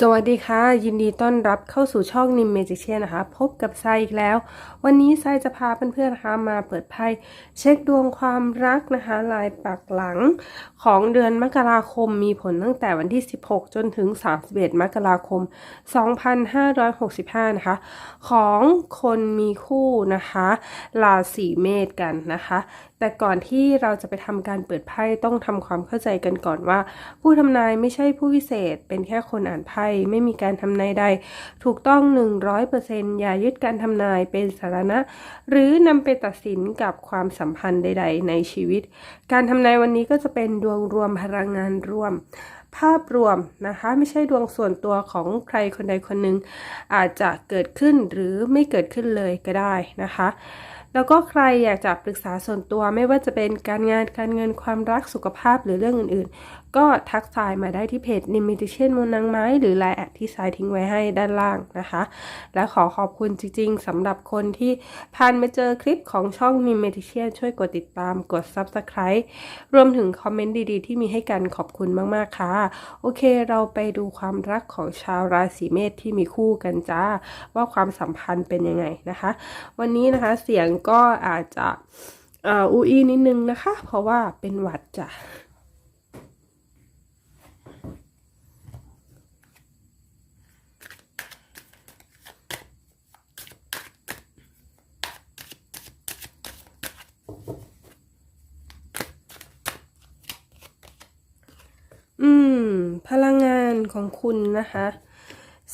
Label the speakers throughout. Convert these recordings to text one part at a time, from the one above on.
Speaker 1: สวัสดีค่ะ ยินดีต้อนรับเข้าสู่ช่องนิมเมจิเชียนะคะ พบกับไซอีกแล้ว วันนี้ไซจะพาเพื่อนๆนะคะมาเปิดไพ่เช็คดวงความรักนะคะลายปักหลังของเดือนมกราคมมีผลตั้งแต่วันที่ 16 จนถึง 31 มกราคม 2565 นะคะ ของคนมีคู่นะคะราศีเมษกันนะคะแต่ก่อนที่เราจะไปทำการเปิดไพ่ต้องทำความเข้าใจกันก่อนว่า ผู้ทำนายไม่ใช่ผู้พิเศษ เป็นแค่คนอ่านไพ่ไม่มีการทำนายใด ถูกต้อง 100%อย่ายึดการทำนายเป็นสาระ หรือนำไปตัดสินกับความสัมพันธ์ใด ๆ ในชีวิต การทำนายวันนี้ก็จะเป็นดวงรวมพลังงานรวมภาพรวมนะคะไม่ใช่ดวงส่วนตัวของใครคนใดคนหนึ่งอาจจะเกิดขึ้นหรือไม่เกิดขึ้นเลยก็ได้นะคะ แล้วก็ใครอยากจะปรึกษาส่วนตัวไม่ว่าจะเป็นการงานการเงินความรักสุขภาพหรือเรื่องอื่นๆ ก็ทักทายมาได้ที่เพจ n i m i t a t i o n มนนางไม้หรือไลน์แอดที่ทรายทิ้งไว้ให้ด้านล่างนะคะ และขอขอบคุณจริงๆสำหรับคนที่ผ่านมาเจอคลิปของช่อง n i m i t a t i o n ช่วยกดติดตามกด Subscribe รวมถึงคอมเมนต์ดีๆ ที่มีให้กันขอบคุณมากๆค่ะ โอเคเราไปดูความรักของชาวราศีเมษที่มีคู่กันจ้า ว่าความสัมพันธ์เป็นยังไงนะคะ วันนี้นะคะเสียงก็อาจจะอ่ออูอีนิดนึงนะคะ เพราะว่าเป็นหวัดจ้ะ อืม พลังงานของคุณนะคะ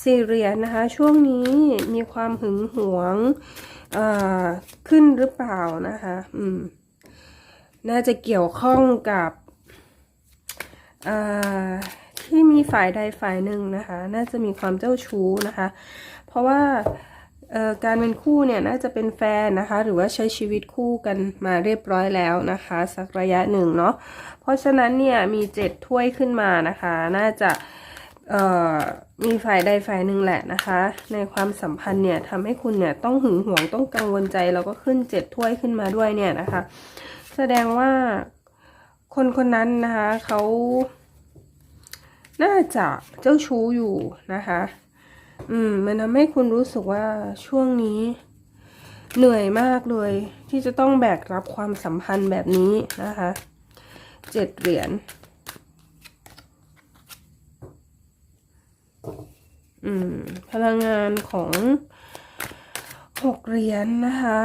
Speaker 1: สี่เหรียญนะคะ ช่วงนี้มีความหึงหวงขึ้นหรือเปล่านะคะอืมน่าจะเกี่ยวข้องกับที่มีฝ่ายใดฝ่ายหนึ่งนะคะ น่าจะมีความเจ้าชู้นะคะ เพราะว่า การเป็นคู่เนี่ยน่าจะเป็นแฟนนะคะ หรือว่าใช้ชีวิตคู่กันมาเรียบร้อยแล้วนะคะ สักระยะหนึ่งเนาะเพราะฉะนั้นเนี่ยมีเจ็ดถ้วยขึ้นมานะคะ น่าจะมีฝ่ายใดฝ่ายหนึ่งแหละนะคะ ในความสัมพันธ์เนี่ยทำให้คุณเนี่ยต้องหึงหวงต้องกังวลใจแล้วก็ขึ้นเจ็ดถ้วยขึ้นมาด้วยเนี่ยนะคะ แสดงว่าคนคนนั้นนะคะเขาน่าจะเจ้าชู้อยู่นะคะ อืม มันทำให้คุณรู้สึกว่าช่วงนี้ เหนื่อยมากเลย ที่จะต้องแบกรับความสัมพันธ์แบบนี้นะคะเจ็ดเหรียญอืม พลังงานของหกเหรียญนะคะ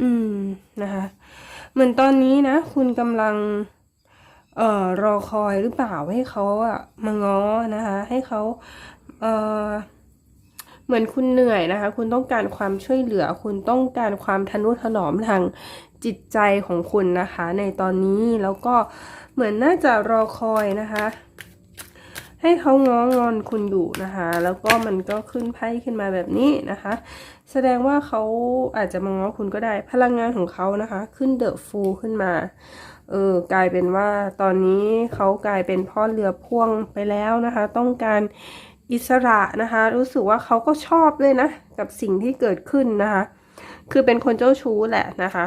Speaker 1: อืมนะคะ เหมือนตอนนี้นะ คุณกำลัง เอ่อรอคอยหรือเปล่าให้เขาอะมาง้อนะคะ ให้เขาเอ่อเหมือนคุณเหนื่อยนะคะ คุณต้องการความช่วยเหลือ คุณต้องการความทนุถนอมทางจิตใจของคุณนะคะ ในตอนนี้แล้วก็เหมือนน่าจะรอคอยนะคะ ให้เขาง้องอนคุณอยู่นะคะ แล้วก็มันก็ขึ้นไพ่ขึ้นมาแบบนี้นะคะ แสดงว่าเขาอาจจะมาง้อคุณก็ได้ พลังงานของเขานะคะ ขึ้นเดอะฟูขึ้นมา เออกลายเป็นว่าตอนนี้เขากลายเป็นพ่อเรือพ่วงไปแล้วนะคะ ต้องการอิสระนะคะ รู้สึกว่าเขาก็ชอบเลยนะ กับสิ่งที่เกิดขึ้นนะคะ คือเป็นคนเจ้าชู้แหละนะคะ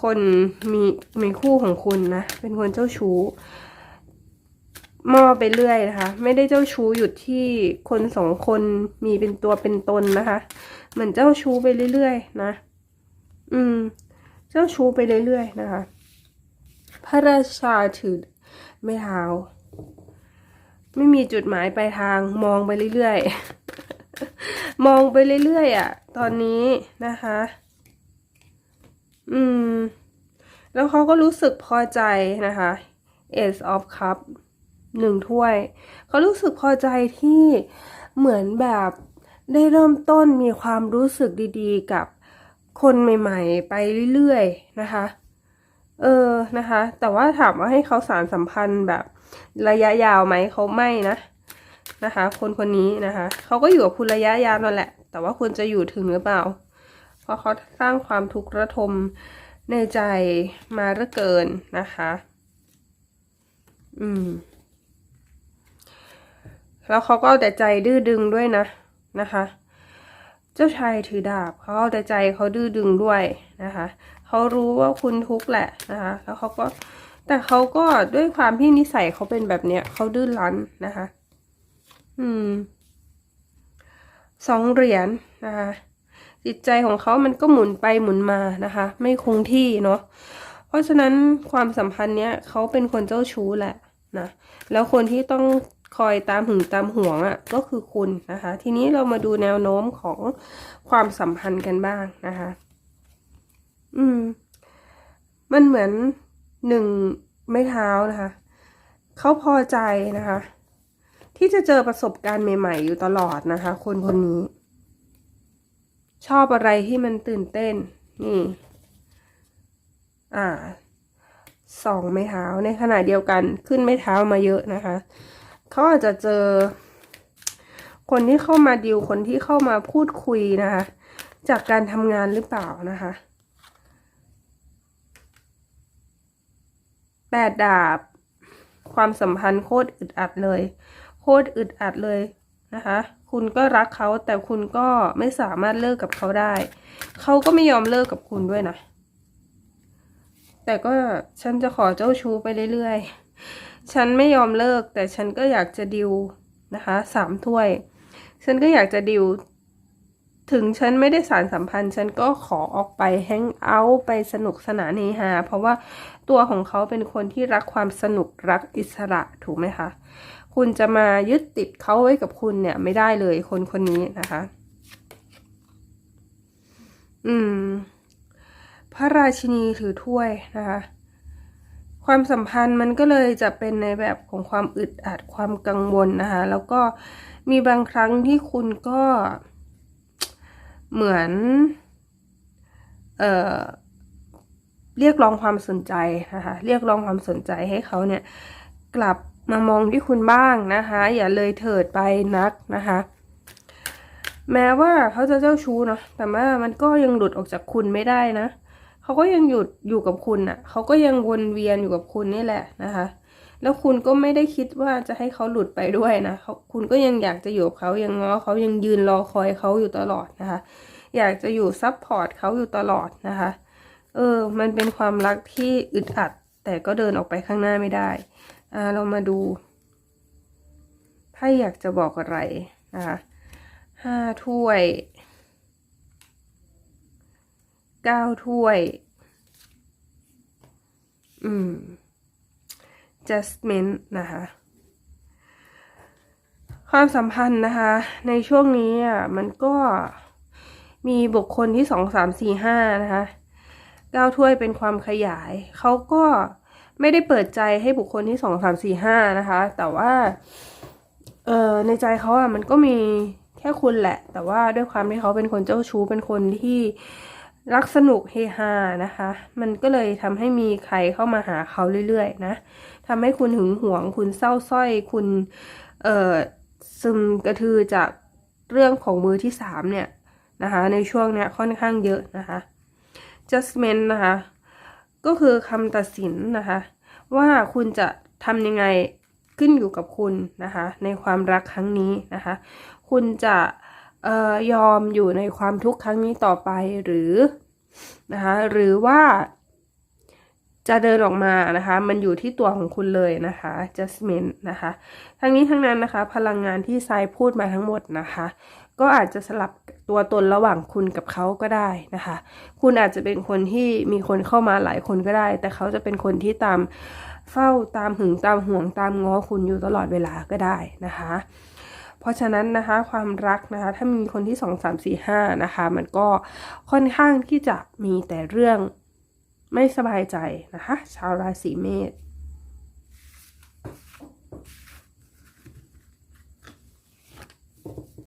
Speaker 1: คนมีมีคู่ของคุณนะ เป็นคนเจ้าชู้มอไปเรื่อยนะคะ ไม่ได้เจ้าชู้หยุดที่คนสองคนมีเป็นตัวเป็นตนนะคะ เหมือนเจ้าชู้ไปเรื่อยๆนะ อืม เจ้าชู้ไปเรื่อยๆนะคะ พระราชาถือไม่เท้า ไม่มีจุดหมายปลายทางมองไปเรื่อยๆ มองไปเรื่อยๆอะ ตอนนี้นะคะ อืม แล้วเขาก็รู้สึกพอใจนะคะ Ace of Cup หนึ่งถ้วย เขารู้สึกพอใจที่เหมือนแบบได้เริ่มต้นมีความรู้สึกดีๆกับ คนใหม่ ๆ ไปเรื่อยๆนะคะ เออนะคะ แต่ว่าถามว่าให้เขาสารสัมพันธ์แบบระยะยาวไหมเขาไม่นะนะคะ คนคนนี้นะคะเขาก็อยู่กับคุณระยะยาวนั่นแหละ แต่ว่าคุณจะอยู่ถึงหรือเปล่า เพราะเขาสร้างความทุกข์ระทมในใจมาเหลือเกินนะคะ อืม แล้วเขาก็เอาแต่ใจดื้อดึงด้วยนะนะคะ เจ้าชายถือดาบเขาเอาแต่ใจเขาดื้อดึงด้วยนะคะเขารู้ว่าคุณทุกข์แหละนะคะแล้วเขาก็แต่เขาก็ด้วยความที่นิสัยเขาเป็นแบบเนี้ยเขาดื้อรั้นนะคะ อืมสองเหรียญนะคะจิตใจของเขามันก็หมุนไปหมุนมานะคะ ไม่คงที่เนาะเพราะฉะนั้นความสัมพันธ์เนี้ยเขาเป็นคนเจ้าชู้แหละนะแล้วคนที่ต้อง คอยตามหึงตามห่วงอะ่ะก็คือคุณนะคะ ทีนี้เรามาดูแนวโน้มของความสัมพันธ์กันบ้างนะคะ อืม มันเหมือนหนึ่งไม้เท้านะคะเขาพอใจนะคะ ที่จะเจอประสบการณ์ใหม่ ๆ อยู่ตลอดนะคะ คนคนนี้ ชอบอะไรที่มันตื่นเต้น นี่ อ่าสองไม้เท้าในขณะเดียวกันขึ้นไม้เท้ามาเยอะนะคะ เขาอาจจะเจอ คนที่เข้ามาดิวคนที่เข้ามาพูดคุยนะคะ จากการทำงานหรือเปล่านะคะแปดดาบ ความสัมพันธ์โคตรอึดอัดเลย โคตรอึดอัดเลยนะคะ คุณก็รักเขาแต่คุณก็ไม่สามารถเลิกกับเขาได้ เขาก็ไม่ยอมเลิกกับคุณด้วยนะ แต่ก็ฉันจะขอเจ้าชู้ไปเรื่อยๆ ฉันไม่ยอมเลิก แต่ฉันก็อยากจะดิวนะคะสามถ้วย ฉันก็อยากจะดิว ถึงฉันไม่ได้สารสัมพันธ์ ฉันก็ขอออกไปแฮงเอาท์ไปสนุกสนานเฮฮาเพราะว่าตัวของเขาเป็นคนที่รักความสนุกรักอิสระถูกไหมคะ คุณจะมายึดติดเขาไว้กับคุณเนี่ยไม่ได้เลยคนคนนี้นะคะ อืม พระราชินีถือถ้วยนะคะ ความสัมพันธ์มันก็เลยจะเป็นในแบบของความอึดอัดความกังวลนะคะ แล้วก็มีบางครั้งที่คุณก็เหมือน เอ่อเรียกร้องความสนใจนะคะเรียกร้องความสนใจให้เขาเนี่ย กลับมามองที่คุณบ้างนะคะ อย่าเลยเถิดไปนักนะคะ แม้ว่าเขาจะเจ้าชู้เนาะแต่ว่ามันก็ยังหลุดออกจากคุณไม่ได้นะ เขาก็ยังหยุดอยู่กับคุณอะ่ะ เขาก็ยังวนเวียนอยู่กับคุณนี่แหละนะคะ แล้วคุณก็ไม่ได้คิดว่าจะให้เขาหลุดไปด้วยนะคุณก็ยังอยากจะอยู่กับเขายังง้อเขายังยืนรอคอยเขาอยู่ตลอดนะคะ อยากจะอยู่ซับพอร์ตเขาอยู่ตลอดนะคะ เออ มันเป็นความรักที่อึดอัด แต่ก็เดินออกไปข้างหน้าไม่ได้ อ่า เรามาดูไพ่อยากจะบอกอะไรนะคะห้าถ้วย เก้าถ้วย อืม justment นะคะ ความสัมพันธ์นะคะ ในช่วงนี้อะมันก็มีบุคคลที่สองสามสี่ห้านะคะเก้าถ้วยเป็นความขยาย เขาก็ไม่ได้เปิดใจให้บุคคลที่สองสามสี่ห้านะคะ แต่ว่า เออในใจเขาอะมันก็มีแค่คุณแหละ แต่ว่าด้วยความที่เขาเป็นคนเจ้าชู้เป็นคนที่ รักสนุกเฮฮานะคะ มันก็เลยทำให้มีใครเข้ามาหาเขาเรื่อยๆนะทำให้คุณหึงหวง คุณเศร้าส้อย คุณเอ่อซึมกระทือจากเรื่องของมือที่สามเนี่ยนะคะ ในช่วงเนี้ยค่อนข้างเยอะนะคะ judgment นะคะ ก็คือคำตัดสินนะคะ ว่าคุณจะทำยังไงขึ้นอยู่กับคุณนะคะ ในความรักครั้งนี้นะคะ คุณจะเยอมอยู่ในความทุกข์ครั้งนี้ต่อไปหรือนะคะหรือว่าจะเดินออกมานะคะ มันอยู่ที่ตัวของคุณเลยนะคะ judgment นะคะ ทั้งนี้ทั้งนั้นนะคะ พลังงานที่ทรายพูดมาทั้งหมดนะคะ ก็อาจจะสลับตัวตนระหว่างคุณกับเขาก็ได้นะคะ คุณอาจจะเป็นคนที่มีคนเข้ามาหลายคนก็ได้ แต่เขาจะเป็นคนที่ตามเฝ้าตามหึงตามห่วงตามง้อคุณอยู่ตลอดเวลาก็ได้นะคะ เพราะฉะนั้นนะคะความรักนะคะถ้ามีคนที่สองสามสี่ห้านะคะมันก็ค่อนข้างที่จะมีแต่เรื่องไม่สบายใจนะคะ ชาวราศีเมษ